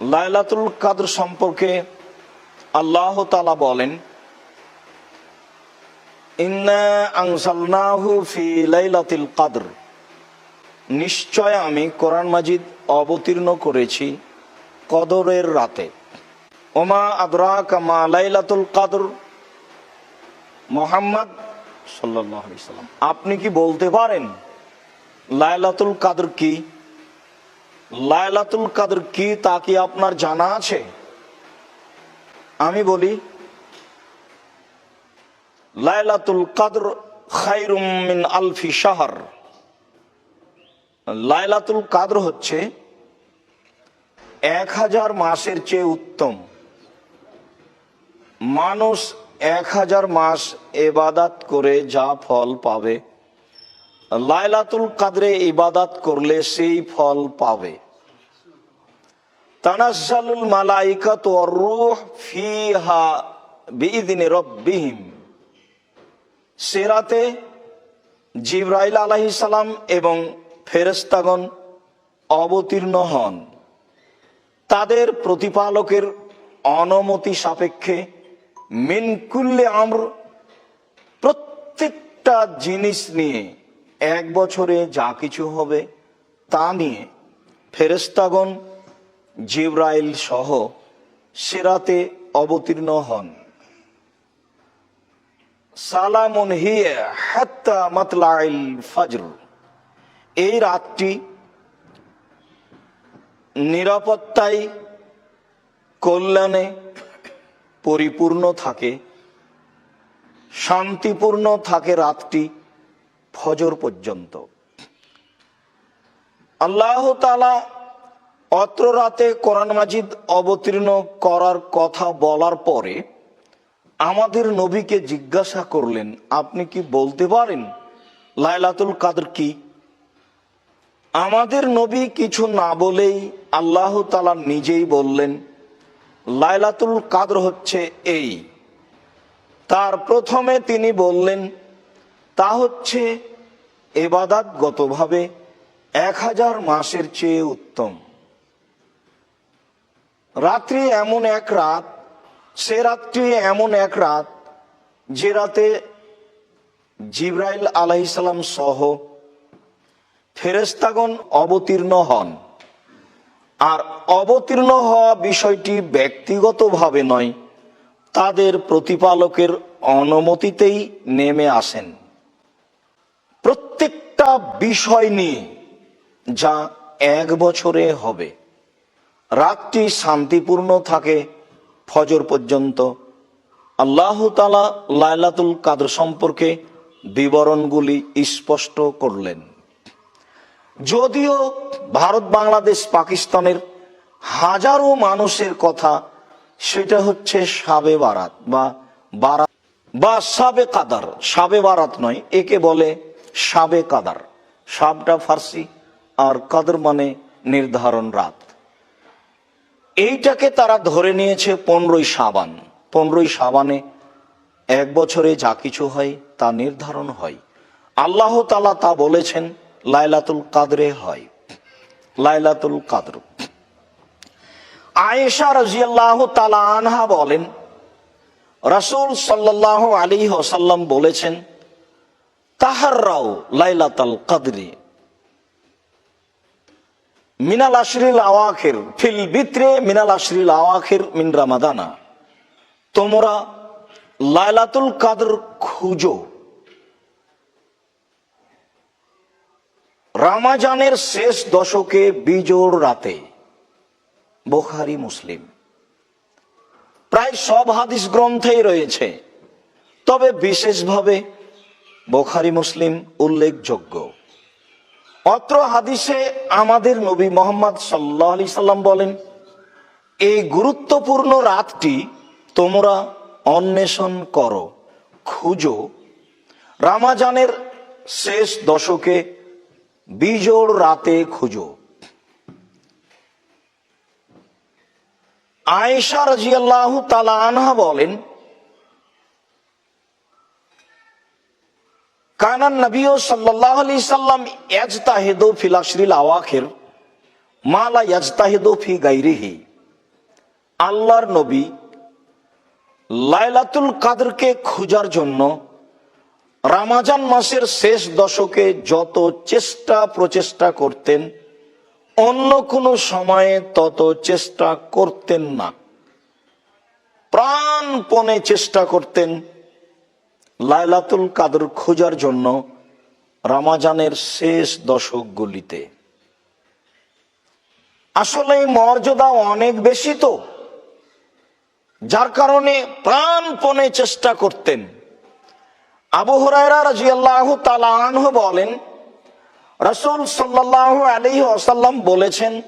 লাইলাতুল কাদর সম্পর্কে আল্লাহ তালা বলেন কাদর। নিশ্চয় আমি কোরআন মাজিদ অবতীর্ণ করেছি কদরের রাতে। ওমা আদরা কামা লাইলাতুল কাদর। মোহাম্মদ সাল্লাম আপনি কি বলতে পারেন, লাইলাতুল কাদর কি? লাইলাতুল কাদর কি তা কি আপনার জানা আছে? আমি বলি লায়লাতুল কাদর খাইরুম মিন আলফি শাহর। লায়লাতুল কাদর হচ্ছে এক হাজার মাসের চেয়ে উত্তম। মানুষ এক হাজার মাস এবাদাত করে যা ফল পাবে লাইলাতুল কাদরে ইবাদাত করলে সেই ফল পাবে। তানাজ্জালুল মালাইকাতু রূহ ফিহা বিইذনি রব্বিহিম। সে রাতে জিব্রাইল আলাইহিস সালাম এবং ফেরেশতাগণ অবতীর্ণ হন। তাদের প্রতিপালকের অনুমতি সাপেক্ষে মিনকুল্লে আমর প্রত্যেকটা জিনিস নিয়ে এক বছরে যা কিছু হবে তা নিয়ে ফেরেস্তাগণ জিব্রাইল সহ সেরাতে অবতীর্ণ হন। সালামুন হিয়া হাত্তা মাতলাইল ফজর। এই রাতটি নিরাপত্তায় কল্যাণে পরিপূর্ণ থাকে, শান্তিপূর্ণ থাকে রাতটি। ফজর পর্যন্ত। আল্লাহ তালা অত্র রাতে কোরআন মাজিদ অবতীর্ণ করার কথা বলার পরে আমাদের নবীকে জিজ্ঞাসা করলেন, আপনি কি বলতে পারেন লাইলাতুল কাদর কি? আমাদের নবী কিছু না বলেই আল্লাহ তালা নিজেই বললেন, লাইলাতুল কাদর হচ্ছে এই। তার প্রথমে তিনি বললেন তা হচ্ছে এবাদাতগতভাবে এক হাজার মাসের চেয়ে উত্তম। রাত্রি এমন এক রাত, সে রাত্রি এমন এক রাত যে রাতে জিব্রাইল আলাইসালাম সহ ফেরেস্তাগণ অবতীর্ণ হন। আর অবতীর্ণ হওয়া বিষয়টি ব্যক্তিগতভাবে নয়, তাদের প্রতিপালকের অনুমতিতেই নেমে আসেন। প্রত্যেকটা বিষয় নিয়ে যা এক বছরে হবে। রাতটি শান্তিপূর্ণ থাকে ফজর পর্যন্ত। আল্লাহ তালা লাইলাতুল কাদর সম্পর্কে বিবরণগুলি স্পষ্ট করলেন। যদিও ভারত, বাংলাদেশ, পাকিস্তানের হাজারো মানুষের কথা সেটা হচ্ছে সাবে বারাত বা বারাত বা সাবে কাদার, সাবে বারাত নয়, একে বলে সাবে কাদার। সাবটা ফার্সি, আর কাদর মানে নির্ধারণ রাত। এইটাকে তারা ধরে নিয়েছে পনেরোই সাবান পনেরোই সাবানে এক বছরে যা কিছু হয় তা নির্ধারণ হয়। আল্লাহ তালা তা বলেছেন, লাইলাতুল কাদরে হয়। লাইলাতুল কাদর। আয়েশা রাজিয়াল্লাহ তালা আনহা বলেন, রাসূল সাল্লাহ আলী ওসাল্লাম বলেছেন তাহাররাও লাইলাতাল কাদরি। মিনাল আশরিল আওয়াখের ফিল বিত্রে, মিনাল আশরিল আওয়াখের মিন রামাদানা। তোমরা লাইলাতুল কাদর খুঁজো। রামাজানের শেষ দশকে বিজোড় রাতে, বোখারি মুসলিম। প্রায় সব হাদিস গ্রন্থেই রয়েছে। তবে বিশেষভাবে বোখারি মুসলিম উল্লেখযোগ্য। অত্র হাদিসে আমাদের নবী মোহাম্মদ সাল্লাহ আলি সাল্লাম বলেন, এই গুরুত্বপূর্ণ রাতটি তোমরা অন্বেষণ করো, খুঁজো। রামাজানের শেষ দশকে বিজোড় রাতে খুঁজো। আয়েশা রাজিয়াল্লাহু তালা আনহা বলেন কানান নবী সাল্লাহ আলি সাল্লাম ইয়াজতাহিদু ফিল আশরিল আওয়াখির মালা ইয়াজতাহিদু ফি গাইরিহি আল্লাহর নবী লাইলাতুল কাদরকে খোঁজার জন্য রামাজান মাসের শেষ দশকে যত চেষ্টা প্রচেষ্টা করতেন, অন্য কোনো সময়ে তত চেষ্টা করতেন না। প্রাণপণে চেষ্টা করতেন লাইলাতুল কাদর খোঁজার জন্য রামাজানের শেষ দশকগুলিতে। আসলে মর্যাদা অনেক বেশি তো। যার কারণে প্রাণপণে চেষ্টা করতেন। আবু হরাইরা বলেন, রাসূল সাল্লাল্লাহু আলাইহি ওয়াসাল্লাম বলেছেন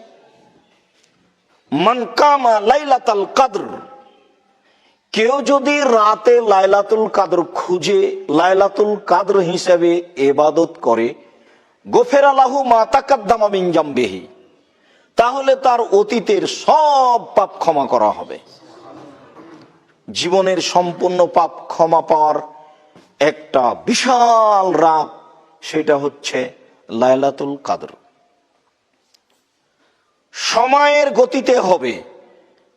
মনকামা লাইলাতাল কদর কেউ যদি রাতে লাইলাতুল কাদর খুঁজে, লাইলাতুল কাদর হিসেবে এবাদত করে, গোফের আলাহু জামবিহি, তাহলে তার অতীতের সব পাপ ক্ষমা করা হবে। জীবনের সম্পূর্ণ পাপ ক্ষমা পাওয়ার একটা বিশাল রাত সেটা হচ্ছে লাইলাতুল কাদর। সময়ের গতিতে হবে,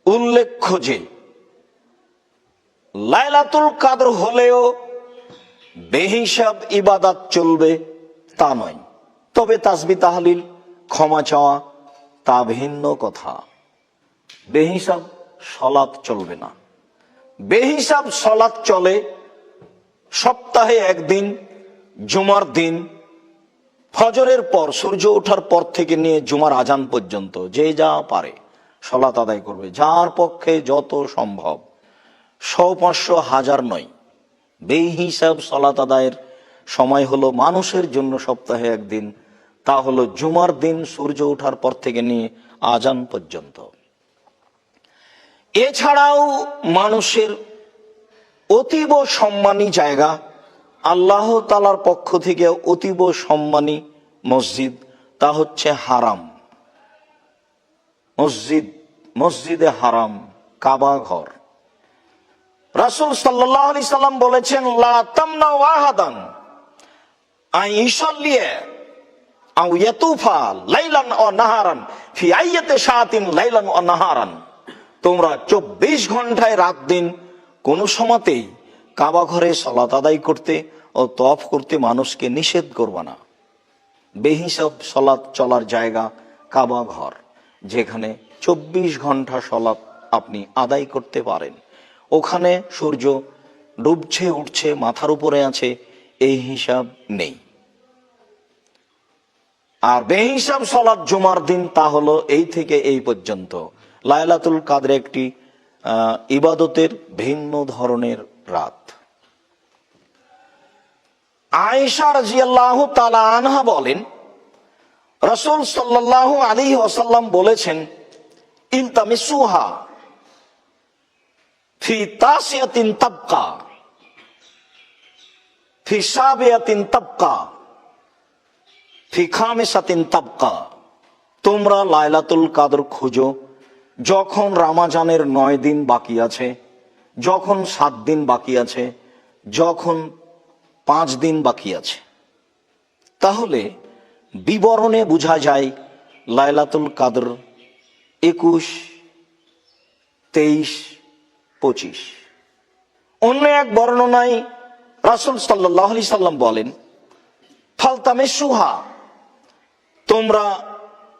উল্লেখ্য যে লাইলাতুল কাদর হলেও বেহিসাব ইবাদাত চলবে তা নয়। তবে তাসবি তাহলিল, ক্ষমা চাওয়া, তা ভিন্ন কথা। বেহিসাব সলাৎ চলবে না। বেহিসাব সলাৎ চলে সপ্তাহে একদিন, জুমার দিন, ফজরের পর, সূর্য ওঠার পর থেকে নিয়ে জুমার আজান পর্যন্ত, যে যা পারে সলাত আদায় করবে। যার পক্ষে যত সম্ভব। শো পাঁচশো হাজার নয়। বেহিসাব সলাত আদায়ের সময় হলো মানুষের জন্য সপ্তাহে একদিন। তা হলো জুমার দিন সূর্য ওঠার পর থেকে নিয়ে আজান পর্যন্ত। এছাড়াও মানুষের অতীব সম্মানী জায়গা। আল্লাহ তালার পক্ষ থেকে অতীব সম্মানী মসজিদ। তা হচ্ছে হারাম। মসজিদ, মসজিদে হারাম, কাবা ঘর। রাসুল সাল্লাহ আলি সাল্লাম বলেছেন, লা তামনা ওয়াহাদান আই ইসল্লিয়ে আও ইয়াতুফা লাইলান ও নাহারান, ফি আইয়াতে শাআতিন লাইলান ও নাহারান। তোমরা চব্বিশ ঘন্টায় রাত দিন কোন সময়তেই কাবা ঘরে সলাত আদায় করতে ও তফ করতে মানুষকে নিষেধ করবে না। বেহিসাব সলাৎ চলার জায়গা কাবা ঘর, যেখানে চব্বিশ ঘণ্টা সলাৎ আপনি আদায় করতে পারেন। ওখানে সূর্য ডুবছে, উঠছে, মাথার উপরে আছে এই হিসাব নেই। আর বেহিসাব সলাৎ জুমার দিন তা হলো এই থেকে এই পর্যন্ত। লায়লাতুল কাদের একটি ইবাদতের ভিন্ন ধরনের রাত। আয়েশা রাজিয়াল্লাহু তাআলা আনহা বলেন, রাসূল সাল্লাল্লাহু আলাইহি ওয়াসাল্লাম বলেছেন ইলতামিসুহা ফি তাসিয়াতিন তাবকা। ফি সাবিয়াতিন তাবকা। ফি খামিসাতিন তাবকা। তোমরা লায়লাতুল কাদর খুঁজো, যখন রামাজানের নয় দিন বাকি আছে, যখন সাত দিন বাকি আছে, যখন পাঁচ দিন বাকি আছে। তাহলে বিবরণে বোঝা যায় লায়লাতুল কাদর একুশ, তেইশ পঁচিশ। অন্য এক বর্ণনায় রাসুল সাল্লাহ সাল্লাম বলেন, ফালতামে সুহা, তোমরা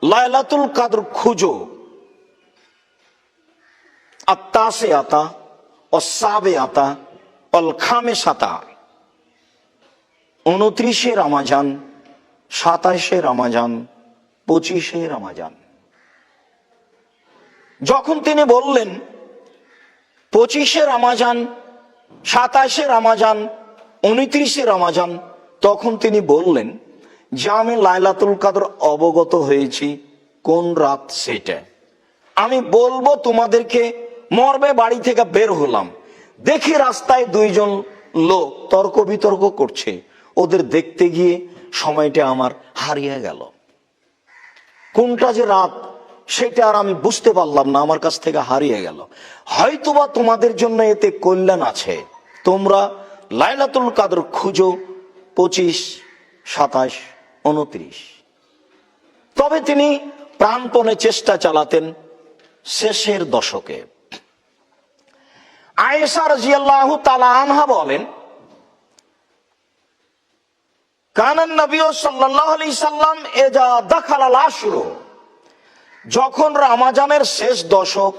লায়লাতুল কাদর খুঁজো। আত্মাসে আতা আতা অল খামে সাতা। উনত্রিশে রামাজান, সাতাশে রামাজান, পঁচিশে রামাজান। যখন তিনি বললেন পঁচিশে রামাজান, সাতাশে রামাজান, উনত্রিশে রামাজান, তখন তিনি বললেন, যে আমি লাইলাতুল কাদর অবগত হয়েছি, কোন রাত সেটা? আমি বলব তোমাদেরকে, মর্মে বাড়ি থেকে বের হলাম। দেখি রাস্তায় দুইজন লোক তর্ক বিতর্ক করছে। ওদের দেখতে গিয়ে সময়টা আমার হারিয়ে গেল। কোনটা যে রাত সেটা আর আমি বুঝতে পারলাম না, আমার কাছ থেকে হারিয়ে গেল। হয়তোবা তোমাদের জন্য এতে কল্যাণ আছে। তোমরা লাইলাতুল কাদর খুঁজো, পঁচিশ, সাতাশ, উনত্রিশ। তবে তিনি প্রাণপণে চেষ্টা চালাতেন শেষের দশকে। আয়েশা রাজিয়াল্লাহু তালা আনহা বলেন, কানান নবী সাল্লাহ আলাইহি সাল্লাম এজা দাখালাল আশরু। যখন রামাজানের শেষ দশক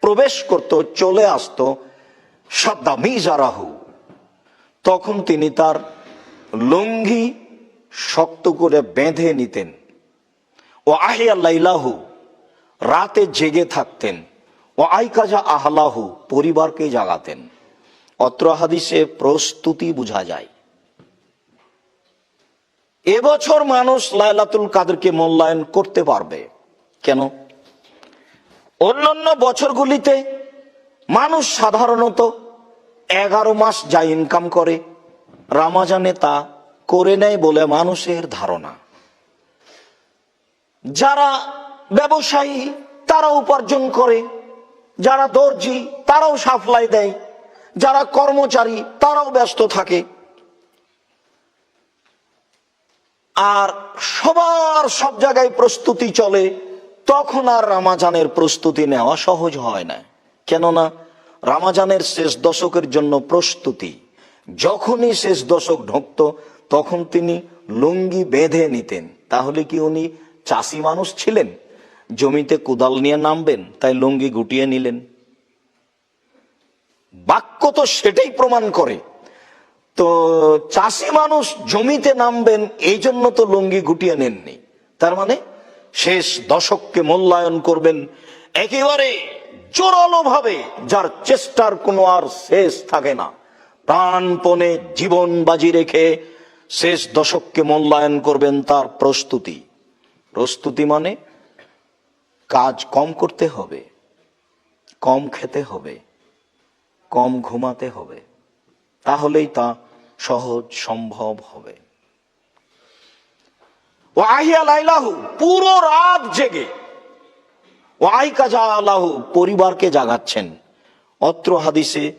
প্রবেশ করত, চলে আসতো, সাদ্দা মিজারাহু তখন তিনি তার লুঙ্গি শক্ত করে বেঁধে নিতেন। ও আহিয়া লাইলাহু, রাতে জেগে থাকতেন। ও আইকাজা আহলাহু, পরিবারকে জাগাতেন। অত্র হাদিসে প্রস্তুতি বোঝা যায়। এবছর মানুষ লাইলাতুল কাদেরকে মূল্যায়ন করতে পারবে। কেন? অন্যান্য বছরগুলিতে মানুষ সাধারণত এগারো মাস যা ইনকাম করে, রামাজানে তা করে নেয় বলে মানুষের ধারণা। যারা ব্যবসায়ী তারা উপার্জন করে, যারা দর্জি, তারাও সাপ্লাই দেয়, যারা কর্মচারী, তারাও ব্যস্ত থাকে। আর সবার সব জায়গায় প্রস্তুতি চলে তখন আর রামাজানের প্রস্তুতি নেওয়া সহজ হয় না। কেননা, রামাজানের শেষ দশকের জন্য প্রস্তুতি, যখনই শেষ দশক ঢুকত, তখন তিনি লুঙ্গি বেঁধে নিতেন। তাহলে কি উনি চাষি মানুষ ছিলেন? জমিতে কোদাল নিয়ে নামবেন, তাই লুঙ্গি গুটিয়ে নিলেন। বাক্য তো সেটাই প্রমাণ করে। তো চাষি মানুষ জমিতে নামবেন এই জন্য তো লুঙ্গি গুটিয়ে নেননি। তার মানে শেষ দশককে মূল্যায়ন করবেন একেবারে জোরালো ভাবে যার চেষ্টার কোনো আর শেষ থাকে না। প্রাণপণে জীবন বাজি রেখে শেষ দশককে মূল্যায়ন করবেন তার প্রস্তুতি। প্রস্তুতি মানে কাজ কম করতে হবে, কম খেতে হবে, কম ঘুমাতে হবে। তাহলেই তা সহজ সম্ভব হবে। পুরো রাত জেগে। ও পরিবারকে জাগাচ্ছেন। অত্র হাদিসে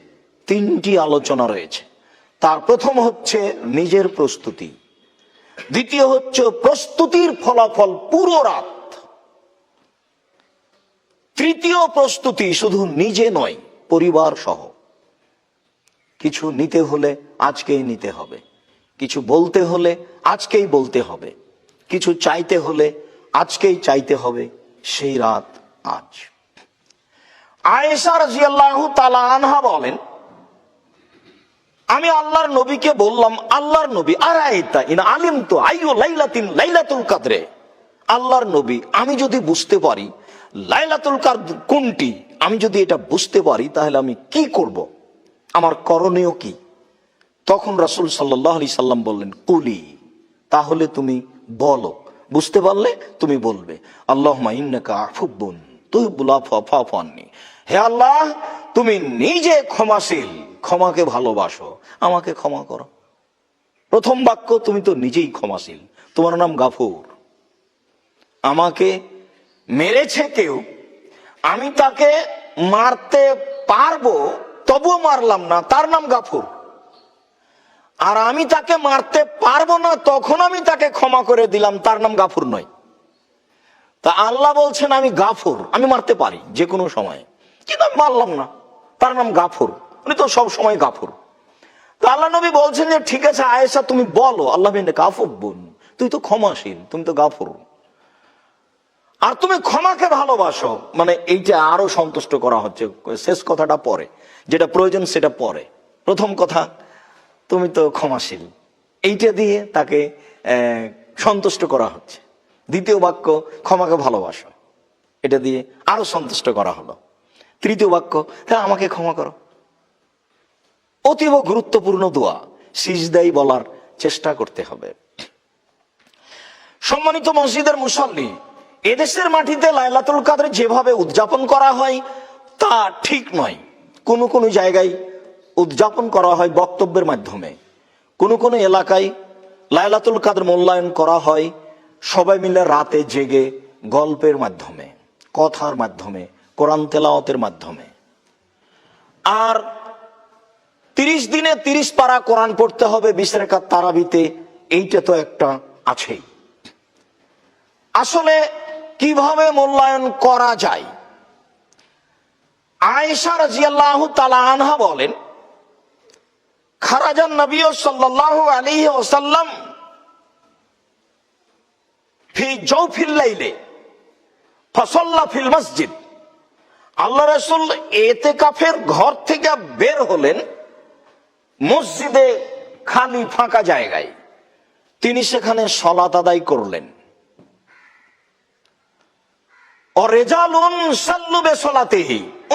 তিনটি আলোচনা রয়েছে। তার প্রথম হচ্ছে নিজের প্রস্তুতি। দ্বিতীয় হচ্ছে প্রস্তুতির ফলাফল পুরো রাত। তৃতীয় প্রস্তুতি শুধু নিজে নয়, পরিবার সহ। কিছু নিতে হলে আজকেই নিতে হবে। কিছু বলতে হলে আজকেই বলতে হবে। কিছু চাইতে হলে আজকেই চাইতে হবে সেই রাত আজ। আয়েশা রাজিয়াল্লাহু তাআলা আনহা বলেন, আমি আল্লাহর নবীকে বললাম, আল্লাহর নবী আর আইতা ইন আলিম তো আইও লাইলাতিন লাইলাতুল কাদরে? আল্লাহর নবী, আমি যদি বুঝতে পারি লাইলাতুল কাদর কোনটি, আমি যদি এটা বুঝতে পারি, তাহলে আমি কি করব? আমার করণীয় কি? তখন রাসূল আলাইহি সাল্লাম বললেন, কুলি, তাহলে তুমি বলো। বুঝতে পারলে তুমি বলবে। আল্লাহ ইন্নাকা ফাফু আন্নি। হে আল্লাহ, তুমি নিজে ক্ষমাশীল, ক্ষমাকে ভালোবাসো। আমাকে ক্ষমা করো। প্রথম বাক্য, তুমি তো নিজেই ক্ষমাশীল। তোমার নাম গাফুর। আমাকে মেরেছে কেউ, আমি তাকে মারতে পারব, তবুও মারলাম না। তার নাম গাফুর। আর আমি তাকে মারতে পারব না, তখন আমি তাকে ক্ষমা করে দিলাম, তার নাম গাফুর নয়। তা আল্লাহ বলছেন, আমি গাফুর, আমি মারতে পারি যে কোনো সময়। কিন্তু আমি মারলাম না, তার নাম গাফুর, উনি তো সব সময় গাফুর। তো আল্লাহ নবী বলছেন যে, ঠিক আছে আয়েশা, তুমি বলো, আল্লাহ গাফুর বোন, তুই তো ক্ষমাশীল, তুমি তো গাফুর। আর তুমি ক্ষমাকে ভালোবাসো। মানে এইটা আরও সন্তুষ্ট করা হচ্ছে, শেষ কথাটা পরে, যেটা প্রয়োজন সেটা পরে। প্রথম কথা তুমি তো ক্ষমাশীল। এইটা দিয়ে তাকে সন্তুষ্ট করা হচ্ছে। দ্বিতীয় বাক্য, ক্ষমাকে ভালোবাসো। এটা দিয়ে আরও সন্তুষ্ট করা হলো। তৃতীয় বাক্য হ্যাঁ আমাকে ক্ষমা করো। অতীব গুরুত্বপূর্ণ দোয়া, সিজদাই বলার চেষ্টা করতে হবে। সম্মানিত মসজিদের মুসল্লি, এদেশের মাটিতে লাইলাতুল কাদের যেভাবে উদযাপন করা হয়, তা ঠিক নয়। কোন কোন জায়গায় উদযাপন করা হয় বক্তব্যের মাধ্যমে। কোন কোন এলাকায় লাইলাতুল কাদের মূল্যায়ন করা হয়, সবাই মিলে রাতে জেগে গল্পের মাধ্যমে, কথার মাধ্যমে, কোরআন তেলাওয়াতের মাধ্যমে। আর তিরিশ দিনে তিরিশ পারা কোরআন পড়তে হবে, বিশ রেখাত তারাবিতে, এইটা তো একটা আছেই। আসলে কীভাবে মূল্যায়ন করা যায়? আয়েশা রাজিয়াল্লাহ তালা আনহা বলেন খারাজান নবী সাল্লাল্লাহু আলাইহি ওয়াসাল্লাম ফি ফসল্লা ফিল মসজিদ। আল্লাহ রসুল এতে কাফের ঘর থেকে বের হলেন মসজিদে খালি ফাঁকা জায়গায়। তিনি সেখানে সলাত আদায় করলেন।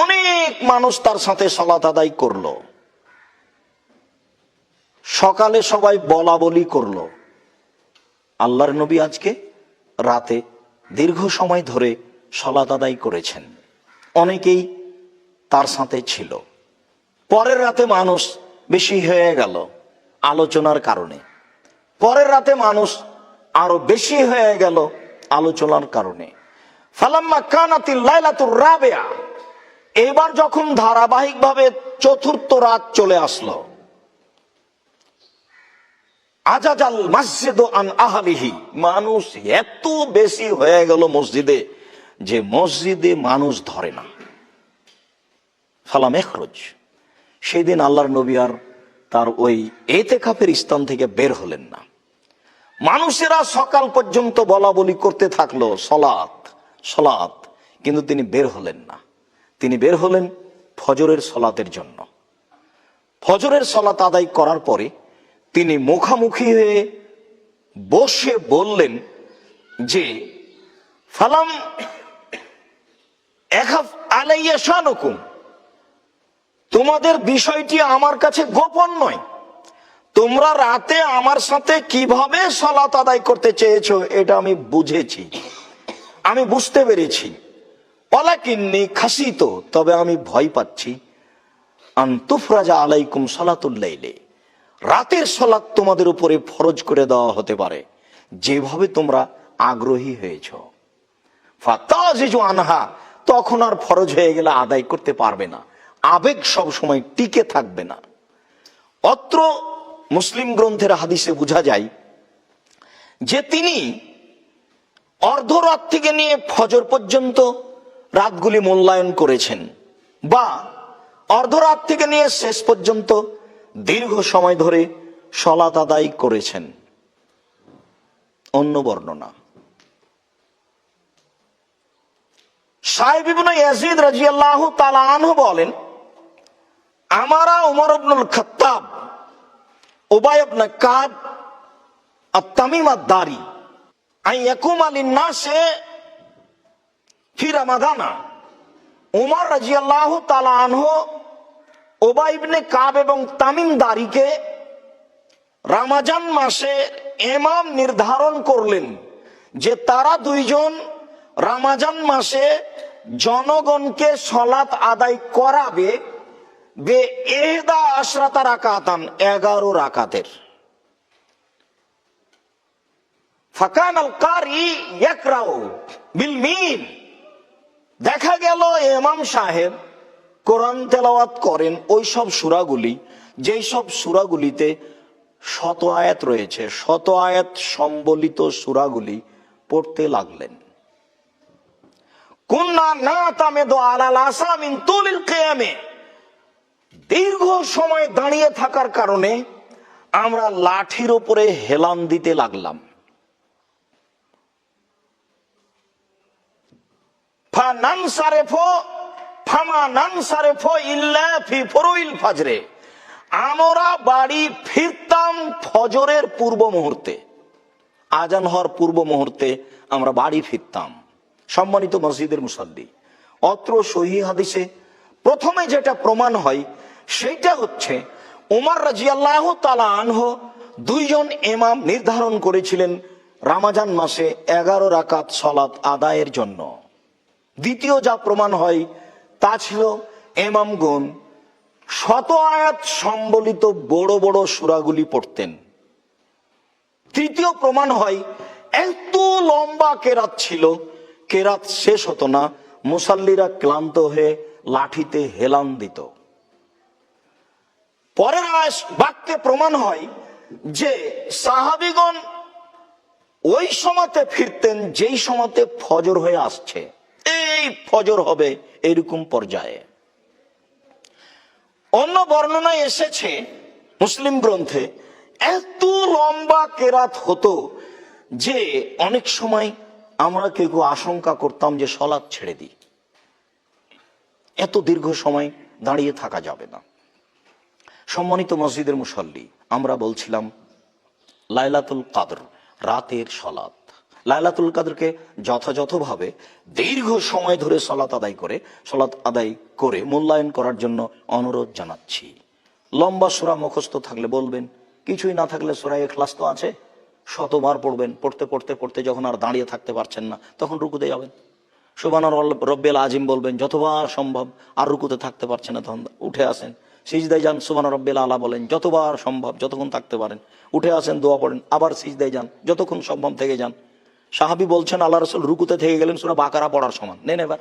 অনেক মানুষ তার সাথে সলাত আদায় করল। সকালে সবাই বলা বলি করল। আল্লাহর নবী আজকে রাতে দীর্ঘ সময় ধরে সলাত আদায় করেছেন। অনেকেই তার সাথে ছিল। পরের রাতে মানুষ বেশি হয়ে গেল আলোচনার কারণে। পরের রাতে মানুষ আরও বেশি হয়ে গেল আলোচনার কারণে। ফালাম্মা কানাতিল লাইলাতুর রাবেয়া। এবার যখন ধারাবাহিকভাবে চতুর্থ রাত চলে আসলো আজাজাল মসজিদ আন আহালিহি। মানুষ এত বেশি হয়ে গেল মসজিদে যে মসজিদে মানুষ ধরে না। ফালাম এখরোজ সেই দিন আল্লাহর নবী আর তার ওই এতে কাপের স্থান থেকে বের হলেন না। মানুষেরা সকাল পর্যন্ত বলা বলি করতে থাকল, সলাৎ সলাৎ, কিন্তু তিনি বের হলেন না। তিনি বের হলেন ফজরের সলাতের জন্য। ফজরের সলাত আদায় করার পরে তিনি মুখামুখি হয়ে বসে বললেন যে, ফালাম তোমাদের বিষয়টি আমার কাছে গোপন নয়। তোমরা রাতে আমার সাথে কীভাবে সলাত আদায় করতে চেয়েছো এটা আমি বুঝেছি। আমি বুঝতে পেরেছি। অলাকিন্নি খাসিত, তবে আমি ভয় পাচ্ছি। আন্তুফরাজা আলাইকুম সলাতুল্লাইলে রাতের সলাৎ তোমাদের উপরে ফরজ করে দেওয়া হতে পারে। যেভাবে তোমরা আগ্রহী হয়েছ। আনহা, তখন আর ফরজ হয়ে গেলে আদায় করতে পারবে না। আবেগ সব সময় টিকে থাকবে না। অত্র মুসলিম গ্রন্থের হাদিসে বোঝা যায় যে তিনি অর্ধরাত থেকে নিয়ে ফজর পর্যন্ত রাতগুলি মূল্যায়ন করেছেন বা অর্ধরাত থেকে নিয়ে শেষ পর্যন্ত দীর্ঘ সময় ধরে সলাত আদায় করেছেন। অন্য বর্ণনা। বলেন, আমারা উমর ইবনুল খাত্তাব ইবনে কাব, আত-তামিম আদ-দারি আই ইয়াকুম লিন-নাসে ফি রামাদানা। উমর রাদিয়াল্লাহু তাআলা আনহু ওবাই ইবনে কাব এবং তামিম দারিকে রামাজান মাসে এমাম নির্ধারণ করলেন যে তারা দুইজন রামাজান মাসে জনগণকে সলাত আদায় করাবে এহদা এগারো ফাকান দেখা গেল এমাম সাহেব কোরআন তেলাওয়াত করেন, ওই সব সুরাগুলি, যেই সব সুরাগুলিতে শত আয়াত রয়েছে, শত আয়াত সম্বলিত সুরাগুলি পড়তে লাগলেন। দীর্ঘ সময় দাঁড়িয়ে থাকার কারণে আমরা লাঠির উপরে হেলান দিতে লাগলাম। ফা নান সারেফো ফাজরে। আমরা বাড়ি ফিরতাম ফজরের পূর্ব মুহূর্তে। আজান হওয়ার পূর্ব মুহূর্তে আমরা বাড়ি ফিরতাম। সম্মানিত মসজিদের মুসাল্লি, অত্র সহি হাদিসে প্রথমে যেটা প্রমাণ হয়, সেটা হচ্ছে উমার রাজিয়াল্লাহ তালা আনহ দুইজন এমাম নির্ধারণ করেছিলেন রামাজান মাসে এগারো রাকাত সলাত আদায়ের জন্য। দ্বিতীয় যা প্রমাণ হয় তা ছিল এমামগুন শত আয়াত সম্বলিত বড় বড় সুরাগুলি পড়তেন। তৃতীয় প্রমাণ হয়, এত লম্বা কেরাত ছিল, কেরাত শেষ হতো না, মুসাল্লিরা ক্লান্ত হয়ে লাঠিতে হেলান দিত। পরের বাক্যে প্রমাণ হয় যে সাহাবিগণ ওই সময়তে ফিরতেন, যেই সময়তে ফজর হয়ে আসছে। এই ফজর হবে এরকম পর্যায়ে। অন্য বর্ণনায় এসেছে মুসলিম গ্রন্থে, এত লম্বা কেরাত হতো যে অনেক সময় আমরা কেউ আশঙ্কা করতাম যে সলাদ ছেড়ে দিই। এত দীর্ঘ সময় দাঁড়িয়ে থাকা যাবে না। সম্মানিত মসজিদের মুসল্লি, আমরা বলছিলাম, লাইলাতুল কাদর, রাতের সলাত লাইলাতুল কাদরকে যথাযথভাবে দীর্ঘ সময় ধরে সলাত আদায় করে, সলাত আদায় করে মূল্যায়ন করার জন্য অনুরোধ জানাচ্ছি। লম্বা সুরা মুখস্থ থাকলে বলবেন, কিছুই না থাকলে সুরায় ক্লাস তো আছে। শতবার পড়বেন, পড়তে পড়তে পড়তে যখন আর দাঁড়িয়ে থাকতে পারছেন না, তখন রুকুতে যাবেন। সুবানার রব্বেল আজিম বলবেন, যতবার সম্ভব আর রুকুতে থাকতে পারছেন না, তখন উঠে আসেন। সিজদায় যান সুবান রব্বেল আলা বলেন, যতবার সম্ভব যতক্ষণ থাকতে পারেন। উঠে আসেন, দোয়া পড়েন, আবার সিজদায় যান, যতক্ষণ সম্ভব থেকে যান। সাহাবি বলছেন, আল্লাহ রসুল রুকুতে থেকে গেলেন, সুরা বাকারা পড়ার সমান। নেন এবার।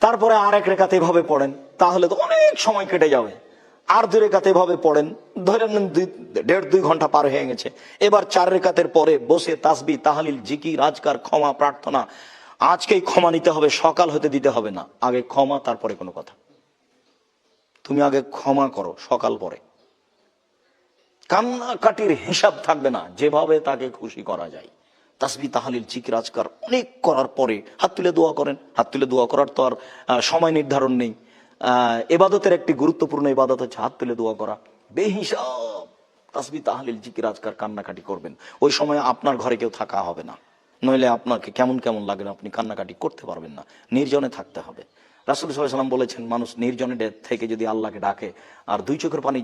তারপরে আর এক রেখাতে এভাবে পড়েন, তাহলে তো অনেক সময় কেটে যাবে। আর দুই রেখাতে এভাবে পড়েন, ধরে নেন দুই, দেড় দুই ঘণ্টা পার হয়ে গেছে। এবার চার রেখাতের পরে বসে তাসবি তাহালিল জিকি রাজকার ক্ষমা, প্রার্থনা, আজকেই ক্ষমা নিতে হবে, সকাল হতে দিতে হবে না। আগে ক্ষমা, তারপরে কোনো কথা। তুমি আগে ক্ষমা করো সকাল পরে। কান্নাকাটির হিসাব থাকবে না। যেভাবে তাকে খুশি করা যায়। তাসবি তাহালিল জিকির আজকার অনেক করার পরে হাত তুলে দোয়া করেন। হাত তুলে দোয়া করার তো আর সময় নির্ধারণ নেই। এবাদতের একটি গুরুত্বপূর্ণ ইবাদত হচ্ছে হাত তুলে দোয়া করা। বেহিসাব তাসবি তাহালিল জিকির আজকার কান্নাকাটি করবেন। ওই সময় আপনার ঘরে কেউ থাকা হবে না। নইলে আপনাকে কেমন কেমন লাগবে আপনি কান্নাকাটি করতে পারবেন না। নির্জনে থাকতে হবে। রাসুল সাল্লাম বলেছেন, মানুষ নির্জনে থেকে যদি আল্লাহকে ডাকে, আর দুই চোখের পানি